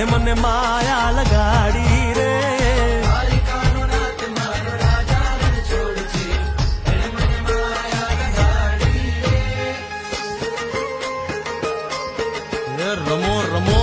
તને મને માયા લગાડી રે. રમો રમો.